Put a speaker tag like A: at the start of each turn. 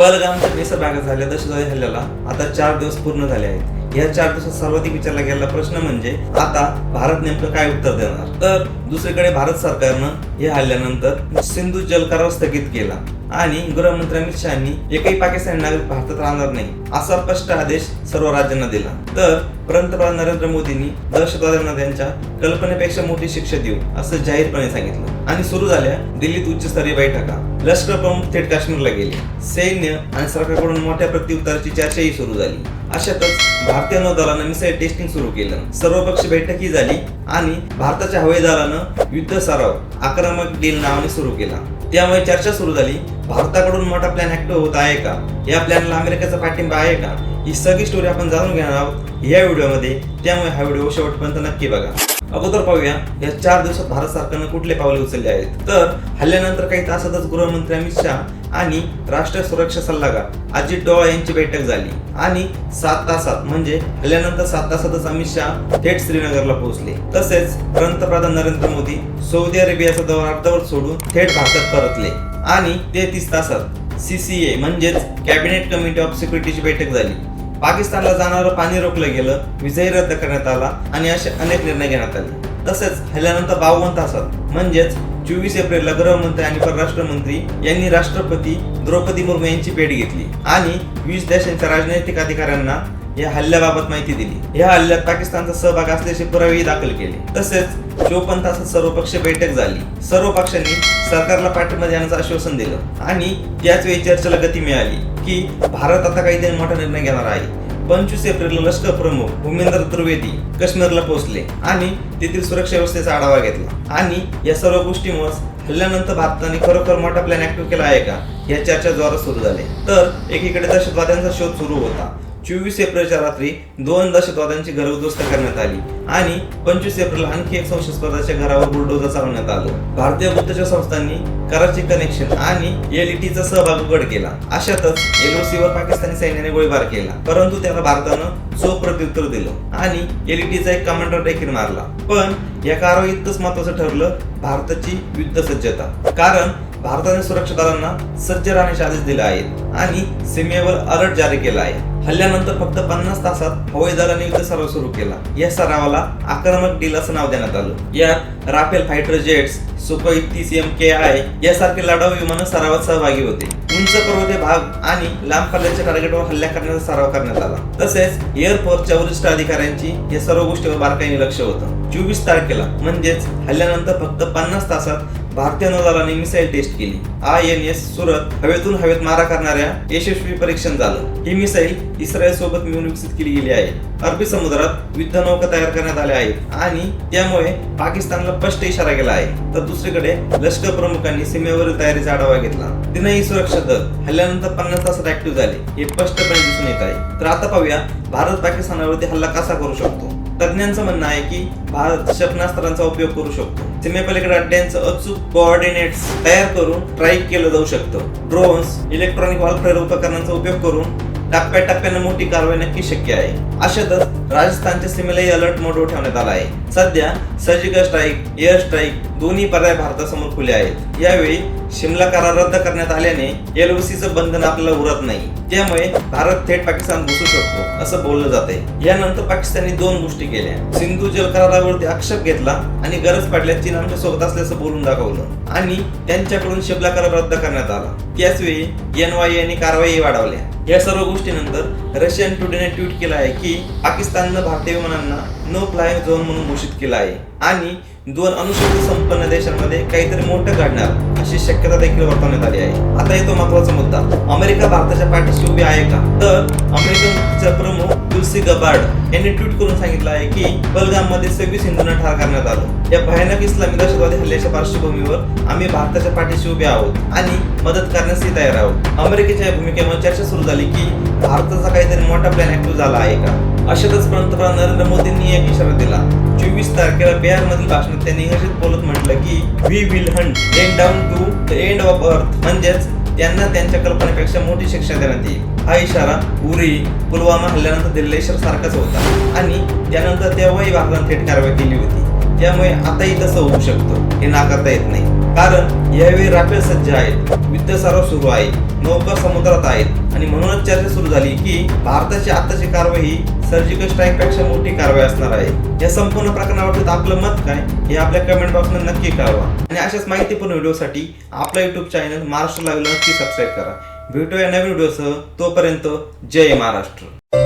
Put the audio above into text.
A: पहलगामच्या measure भागात झालेल्या दहशतवादी हल्ल्याला आता चार दिवस पूर्ण झाले आहेत. या चार दिवसात सर्वाधिक विचारला गेलेला प्रश्न म्हणजे आता भारत नेमकं काय उत्तर देणार? तर दुसरीकडे भारत सरकारनं या हल्ल्यानंतर सिंधू जल करार स्थगित केला. आणि गृहमंत्री अमित शहानी एकही पाकिस्तानी नागरिक भारतात राहणार नाही असा स्पष्ट आदेश सर्व राज्यांना दिला. तर पंतप्रधान नरेंद्र मोदींनी दहशतवाद्यांना त्यांच्या कल्पनेपेक्षा मोठी शिक्षा देऊ असं जाहीरपणे सांगितलं. आणि सुरू झाल्या दिल्लीत उच्चस्तरीय बैठका. लष्कर प्रमुख थेट काश्मीरला गेले. सैन्य आणि सरकारकडून मोठ्या प्रत्युत्तराची चर्चाही सुरू झाली. अशातच भारतीय नौदलानं मिसाईल टेस्टिंग सुरू केलं. सर्वपक्षीय बैठकही झाली आणि भारताच्या हवाई दलानं युद्ध सराव आक्रमक डील नावाने सुरू केला. त्यामुळे चर्चा सुरू झाली भारताकडून मोठा प्लॅन ऍक्टिव्ह होत आहे का? या प्लॅनला अमेरिकेचा पाठिंबा आहे का? ही सगळी स्टोरी आपण जाणून घेणार आहोत या व्हिडिओमध्ये. त्यामुळे हा व्हिडिओ शेवटपर्यंत नक्की बघा. अगोदर पाहूया या चार दिवसात भारत सरकारनं कुठले पावले उचलले आहेत? तर हल्ल्यानंतर काही तासातच गृहमंत्री अमित शहा आणि राष्ट्रीय सुरक्षा सल्लागार अजित डोळा यांची बैठक झाली. आणि सात तासात म्हणजे हल्ल्यानंतर सात तासातच अमित शहा थेट श्रीनगरला पोहोचले. तसेच पंतप्रधान नरेंद्र मोदी सौदी अरेबियाचा दौरा अर्धवट सोडून थेट भारतात परतले. आणि तेहतीस तासात सीसीए म्हणजेच कॅबिनेट कमिटी ऑफ सिक्युरिटीची बैठक झाली. पाकिस्तानला जाणारं पाणी रोखलं गेलं विजयी रद्द करण्यात आला आणि असे अनेक निर्णय घेण्यात आले. तसेच हल्ल्यानंतर बावन्न तासात. म्हणजेच चोवीस एप्रिलला गृहमंत्री आणि परराष्ट्र मंत्री यांनी राष्ट्रपती द्रौपदी मुर्मू यांची भेट घेतली आणि वीस देशांच्या राजनैतिक अधिकाऱ्यांना या हल्ल्याबाबत माहिती दिली. या हल्ल्यात पाकिस्तानचा सहभाग असल्याचे पुरावेही दाखल केले. तसेच चोपन्न तासात सर्वपक्षीय बैठक झाली. सर्व पक्षांनी सरकारला पाठिंबा देण्याचं आश्वासन दिलं आणि त्याच वेळी चर्चेला गती मिळाली की भारत आता काही दिन मोठा निर्णय घेणार आहे. पंचवीस एप्रिलला लष्कर प्रमुख भूमेंद्र त्रिवेदी काश्मीरला पोहोचले आणि तेथील सुरक्षा व्यवस्थेचा आढावा घेतला. आणि या सर्व गोष्टीमुळे हल्ल्यानंतर भारताने खरोखर मोठा प्लॅन ऍक्टिव्ह केला आहे का? या चर्चा जोरात सुरू झाले. तर एकीकडे दहशतवाद्यांचा शोध सुरू होता. चोवीस एप्रिलच्या रात्री दोन दहशतवाद्यांची घरउद्ध्वस्त करण्यात आली आणि पंचवीस एप्रिल आणखी एक संशयास्पदाच्या घरावर बुलडोजर चालवण्यात आलं. भारतीय गुप्तचर संस्थांनी कराची कनेक्शन आणि एलईटीचा सहभाग उघड केला. अशातच एलओसीवर पाकिस्तानी सैन्याने गोळीबार केला. परंतु त्याला भारतानं चोख प्रत्युत्तर दिलं आणि एलईटीचा एक कमांडर देखील मारला. पण या कारवाईतच महत्वाचं ठरलं भारताची युद्ध सज्जता. कारण भारताने सुरक्षा दलांना सज्ज राहण्याचे आदेश दिले आहेत आणि सीमेवर अलर्ट जारी केला आहे. हल्ल्यानंतर फक्त पन्नास तासात हवाई दलाने युद्ध सराव सुरू केला. या सरावाला आक्रमक डील असं नाव देण्यात आलं. यात राफेल फायटर जेट्स सुखोई तीस एम के आय यासारखे लढाऊ विमान सरावात सहभागी होते. उंच पर्वते भाग आणि लांब पल्ल्याच्या टार्गेटवर हल्ला करण्याचा सराव करण्यात आला. तसेच एअरफोर्सच्या वरिष्ठ अधिकाऱ्यांची या सर्व गोष्टीवर बारकाईने लक्ष होतं. चोवीस तारखेला म्हणजेच हल्ल्यानंतर फक्त पन्नास तासात भारतीय नौदलाने मिसाईल टेस्ट केली. आय एन एस सुरत हवेतून हवेत मारा करणाऱ्या यशस्वी परीक्षण झालं. ही मिसाईल इस्रायल सोबत मिळून विकसित केली गेली आहे. अरबी समुद्रात युद्ध नौका तयार करण्यात आल्या आहेत आणि त्यामुळे पाकिस्तानला स्पष्ट इशारा केला आहे. तर दुसरीकडे लष्कर प्रमुखांनी सीमेवरील तयारीचा आढावा घेतला. तीनही सुरक्षा दल हल्ल्यानंतर पन्नास तासात ऍक्टिव्ह झाले. हे स्पष्टपणे दिसून येत आहे. तर आता पाहूया भारत पाकिस्तानावरती हल्ला कसा करू शकतो? तज्ञांचं म्हणणं आहे की भारत क्षेपणास्त्रांचा उपयोग करू शकतो. सीमेपलीकडे अड्ड्यांचं अचूक कोऑर्डिनेट्स तयार करून ट्राईक केलं जाऊ शकतं. ड्रोन्स इलेक्ट्रॉनिक वॉलफेअर उपकरणांचा उपयोग करून टप्प्याटप्प्याने मोठी कारवाई नक्की शक्य आहे. अशातच राजस्थानच्या सीमेलाही अलर्ट मोडवर ठेवण्यात आला आहे. सध्या सर्जिकल स्ट्राईक एअर स्ट्राईक दोन्ही पर्याय भारतासमोर खुले आहेत. यावेळी शिमला करार रद्द करण्यात आल्याने एलओसीचं बंधन आपल्याला उरत नाही. त्यामुळे भारत थेट पाकिस्तान घुसू शकतो असं बोललं जाते यानंतर पाकिस्तानने दोन गोष्टी केल्या. सिंधू जल करारावरती आक्षेप घेतला आणि गरज पडल्यास चीन आमच्यासोबत असल्याचं बोलून दाखवलं. आणि त्यांच्याकडून शिमला करार रद्द करण्यात आला. त्याच वेळी एन वाय यांनी कारवाई वाढवल्या. या सर्व गोष्टीनंतर रशियन टुडेने ट्विट केलं आहे की पाकिस्ताननं भारतीय विमानांना नो फ्लाय झोन म्हणून घोषित केलं आहे. आणि दोन अनुसूचित संपन्न देशांमध्ये काहीतरी मोठं घडणार अशी शक्यता देखील वर्तवण्यात आली आहे. आता येतो महत्त्वाचा मुद्दा. अमेरिका भारताच्या पाठीशी उभी आहे का? तर अमेरिकेच्या प्रमुख तुलसी गबार्ड यांनी ट्विट करून सांगितलं आहे की बलगाममध्ये सव्वीस हिंदूंना ठार करण्यात आलं. या भयानक इस्लामी दहशतवादी हल्ल्याच्या पार्श्वभूमीवर आम्ही भारताच्या पाठीशी उभे आहोत आणि मदत करण्यासही तयार आहोत. अमेरिकेच्या या भूमिकेमुळे चर्चा सुरू झाली की भारताचा काहीतरी मोठा प्लॅन ऍक्टिव्ह झाला आहे का? अशातच पंतप्रधान नरेंद्र मोदींनी एक इशारा दिला. चोवीस तारखेला बिहार भाषण त्यांनी इंग्रजीत बोलत म्हटलं की we will hunt then down to the end of earth म्हणजेच त्यांना त्यांच्या कल्पनेपेक्षा मोठी शिक्षा देण्यात येईल. हा इशारा उरी पुलवामा हल्ल्यानंतर दिलेला इशारा सारखाच होता. आणि त्यानंतर तेव्हाही भारताने थेट कारवाई केली होती. त्यामुळे आताही तसं होऊ शकतं. हे नाकारता येत नाही. कारण यावेळी राफेल सज्ज आहेत युद्ध सर्व सुरू आहे नौका समुद्रात आहेत आणि म्हणूनच चर्चा सुरू झाली की भारताची आताची कारवाई ही सर्जिकल स्ट्राईकपेक्षा मोठी कारवाई असणार आहे. या संपूर्ण प्रकरणाबाबतीत आपलं मत काय हे आपल्या कमेंट बॉक्समध्ये नक्की कळवा. आणि अशाच माहितीपूर्ण व्हिडिओसाठी आपला युट्यूब चॅनल महाराष्ट्र लाईव्हला नक्की सबस्क्राईब करा. भेटूया नवीन व्हिडिओसह तोपर्यंत जय महाराष्ट्र.